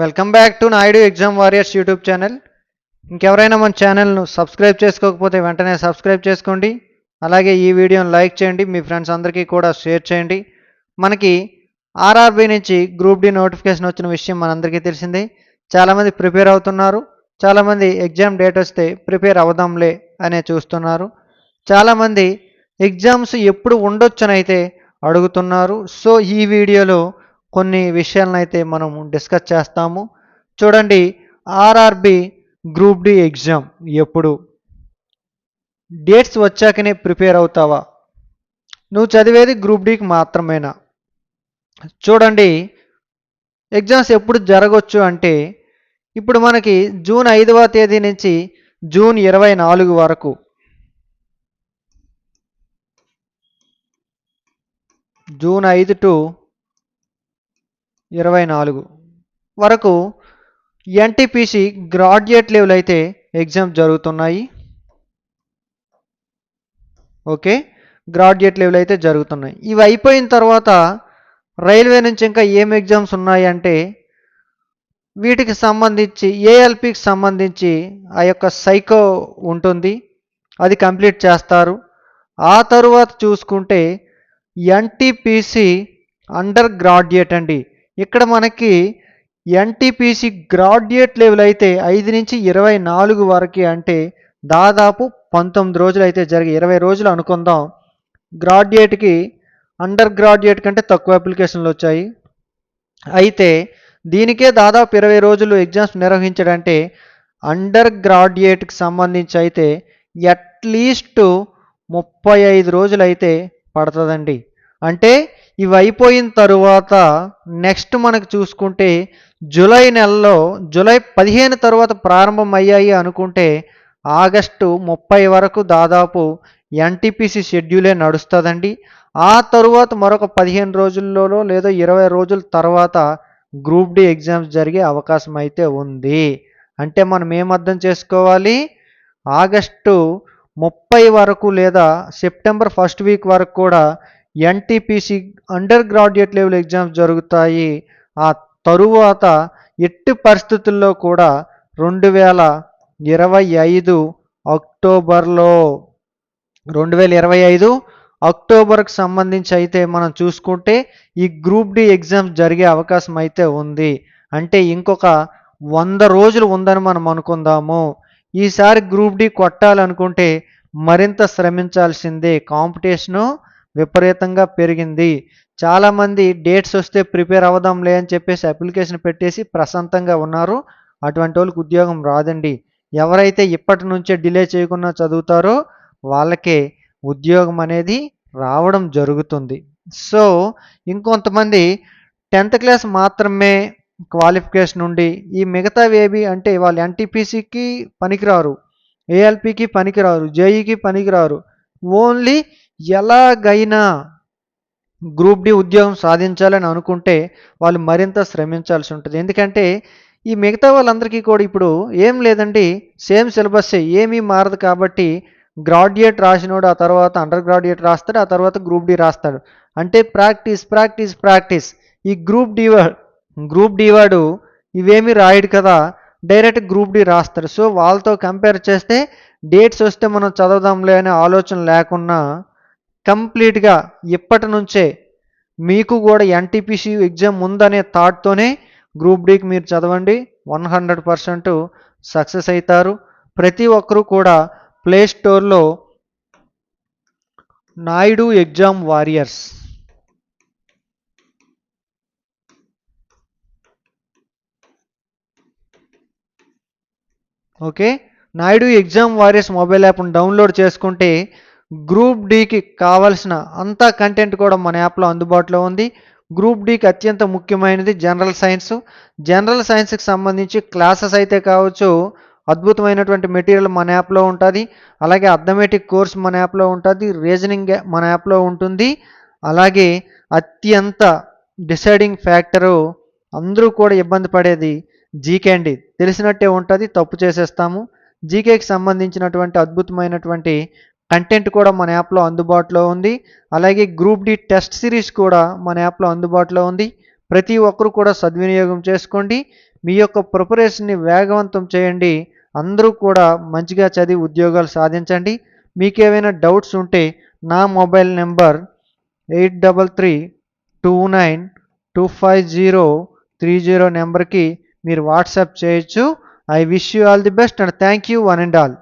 Welcome back to Naidu exam warriors YouTube channel ఇంకెవరైనా మన ఛానల్ను సబ్స్క్రైబ్ చేసుకోకపోతే వెంటనే సబ్స్క్రైబ్ చేసుకోండి. అలాగే ఈ వీడియోని లైక్ చేయండి. మీ ఫ్రెండ్స్ అందరికీ కూడా షేర్ చేయండి. మనకి ఆర్ఆర్బి నుంచి గ్రూప్ డి నోటిఫికేషన్ వచ్చిన విషయం మనందరికీ తెలిసిందే. చాలామంది ప్రిపేర్ అవుతున్నారు. చాలామంది ఎగ్జామ్ డేట్ వస్తే ప్రిపేర్ అవుదాంలే అనే చూస్తున్నారు. చాలామంది ఎగ్జామ్స్ ఎప్పుడు ఉండొచ్చనైతే అడుగుతున్నారు. సో ఈ వీడియోలో కొన్ని విషయాలను అయితే మనం డిస్కస్ చేస్తాము. చూడండి ఆర్ఆర్బి గ్రూప్ డి ఎగ్జామ్ ఎప్పుడు? డేట్స్ వచ్చాకనే ప్రిపేర్ అవుతావా? నువ్వు చదివేది గ్రూప్ డికి మాత్రమేనా? చూడండి ఎగ్జామ్స్ ఎప్పుడు జరగవచ్చు అంటే ఇప్పుడు మనకి జూన్ ఐదవ తేదీ నుంచి జూన్ ఇరవై నాలుగు వరకు. జూన్ ఐదు టు ఇరవై నాలుగు. వరకు ఎన్టీపీసీ గ్రాడ్యుయేట్ లెవెల్ అయితే ఎగ్జామ్ జరుగుతున్నాయి. ఓకే? గ్రాడ్యుయేట్ లెవెల్ అయితే జరుగుతున్నాయి. ఇవి అయిపోయిన తర్వాత రైల్వే నుంచి ఇంకా ఏం ఎగ్జామ్స్ ఉన్నాయి అంటే వీటికి సంబంధించి ఏఎల్పికి సంబంధించి ఆ యొక్క సైకో ఉంటుంది. అది కంప్లీట్ చేస్తారు. ఆ తరువాత చూసుకుంటే ఎన్టీపీసీ అండర్ గ్రాడ్యుయేట్ అండి. ఇక్కడ మనకి ఎన్టీపీసీ గ్రాడ్యుయేట్ లెవెల్ అయితే ఐదు నుంచి ఇరవై నాలుగు వరకు అంటే దాదాపు పంతొమ్మిది రోజులు అయితే జరిగి ఇరవై రోజులు అనుకుందాం. గ్రాడ్యుయేట్కి అండర్ గ్రాడ్యుయేట్ కంటే తక్కువ అప్లికేషన్లు వచ్చాయి. అయితే దీనికే దాదాపు ఇరవై రోజులు ఎగ్జామ్స్ నిర్వహించడంటే అండర్ గ్రాడ్యుయేట్కి సంబంధించి అయితే అట్లీస్ట్ ముప్పై ఐదు రోజులు అయితే పడుతుందండి. అంటే ఇవి అయిపోయిన తరువాత నెక్స్ట్ మనకు చూసుకుంటే జూలై నెలలో జూలై పదిహేను తర్వాత ప్రారంభం అయ్యాయి అనుకుంటే ఆగస్టు ముప్పై వరకు దాదాపు ఎన్టీపీసీ షెడ్యూలే నడుస్తుందండి. ఆ తరువాత మరొక పదిహేను రోజుల్లోనో లేదా ఇరవై రోజుల తర్వాత గ్రూప్ డి ఎగ్జామ్స్ జరిగే అవకాశం అయితే ఉంది. అంటే మనం ఏం అర్థం చేసుకోవాలి? ఆగస్టు ముప్పై వరకు లేదా సెప్టెంబర్ ఫస్ట్ వీక్ వరకు కూడా NTPC under graduate level exams జరుగుతాయి. ఆ తరువాత ఎట్టి పరిస్థితుల్లో కూడా రెండు వేల ఇరవై ఐదు అక్టోబర్లో రెండు వేల ఇరవై ఐదు అక్టోబర్కి సంబంధించి అయితే మనం చూసుకుంటే ఈ గ్రూప్ డి ఎగ్జామ్స్ జరిగే అవకాశం అయితే ఉంది. అంటే ఇంకొక వంద రోజులు ఉందని మనం అనుకుందాము. ఈసారి గ్రూప్ డి కొట్టాలనుకుంటే మరింత శ్రమించాల్సిందే కాంపిటీషను. విపరీతంగా పెరిగింది. చాలామంది డేట్స్ వస్తే ప్రిపేర్ అవ్వదాంలే అని చెప్పేసి అప్లికేషన్ పెట్టేసి ప్రశాంతంగా ఉన్నారు. అటువంటి వాళ్ళకి ఉద్యోగం రాదండి. ఎవరైతే ఇప్పటి నుంచే డిలే చేయకుండా చదువుతారో వాళ్ళకే ఉద్యోగం అనేది రావడం జరుగుతుంది. సో ఇంకొంతమంది టెన్త్ క్లాస్ మాత్రమే క్వాలిఫికేషన్ ఉండి ఈ మిగతావి ఏవి అంటే వాళ్ళు ఎన్టీపీసీకి పనికిరారు ఏఎల్పికి పనికిరారు జేఈకి పనికిరారు ఓన్లీ ఎలాగైనా గ్రూప్ డి ఉద్యోగం సాధించాలని అనుకుంటే వాళ్ళు మరింత శ్రమించాల్సి ఉంటుంది. ఎందుకంటే ఈ మిగతా వాళ్ళందరికీ కూడా ఇప్పుడు ఏం లేదండి. సేమ్ సిలబస్ ఏమీ మారదు కాబట్టి గ్రాడ్యుయేట్ రాసినోడు ఆ తర్వాత అండర్ గ్రాడ్యుయేట్ రాస్తాడు ఆ తర్వాత గ్రూప్ డి రాస్తాడు. అంటే ప్రాక్టీస్ ప్రాక్టీస్ ప్రాక్టీస్. ఈ గ్రూప్ డి గ్రూప్ డి వాడు ఇవేమీ రాయడు కదా. డైరెక్ట్ గ్రూప్ డి రాస్తాడు. సో వాళ్ళతో కంపేర్ చేస్తే డేట్స్ వస్తే మనం చదవదాంలే అనే ఆలోచన లేకుండా కంప్లీట్గా ఇప్పటి నుంచే మీకు కూడా ఎన్టీపీసీ ఎగ్జామ్ ఉందనే థాట్తోనే గ్రూప్ డీకి మీరు చదవండి. వన్ హండ్రెడ్ పర్సెంట్ సక్సెస్ అవుతారు ప్రతి ఒక్కరూ కూడా ప్లే స్టోర్లో Naidu exam warriors. Okay? Naidu exam warriors mobile యాప్ను డౌన్లోడ్ చేసుకుంటే గ్రూప్ డీకి కావాల్సిన అంతా కంటెంట్ కూడా మన యాప్లో అందుబాటులో ఉంది. గ్రూప్ డీకి అత్యంత ముఖ్యమైనది జనరల్ సైన్స్. జనరల్ సైన్స్కి సంబంధించి క్లాసెస్ అయితే కావచ్చు అద్భుతమైనటువంటి మెటీరియల్ మన యాప్లో ఉంటుంది. అలాగే అథమెటిక్ కోర్స్ మన యాప్లో ఉంటుంది రీజనింగ్ మన యాప్లో ఉంటుంది. అలాగే అత్యంత డిసైడింగ్ ఫ్యాక్టరు అందరూ కూడా ఇబ్బంది పడేది జీకే అండి. తెలిసినట్టే ఉంటుంది తప్పు చేసేస్తాము. జీకేకి సంబంధించినటువంటి అద్భుతమైనటువంటి కంటెంట్ కూడా మన యాప్లో అందుబాటులో ఉంది. అలాగే గ్రూప్ డి టెస్ట్ సిరీస్ కూడా మన యాప్లో అందుబాటులో ఉంది. ప్రతి ఒక్కరు కూడా సద్వినియోగం చేసుకోండి. మీ యొక్క ప్రిపరేషన్ని వేగవంతం చేయండి. అందరూ కూడా మంచిగా చదివి ఉద్యోగాలు సాధించండి. మీకేమైనా డౌట్స్ ఉంటే నా mobile number eight double three two nine two five zero three zero నెంబర్కి మీరు వాట్సాప్ చేయొచ్చు. I wish you all the best and thank you one and all.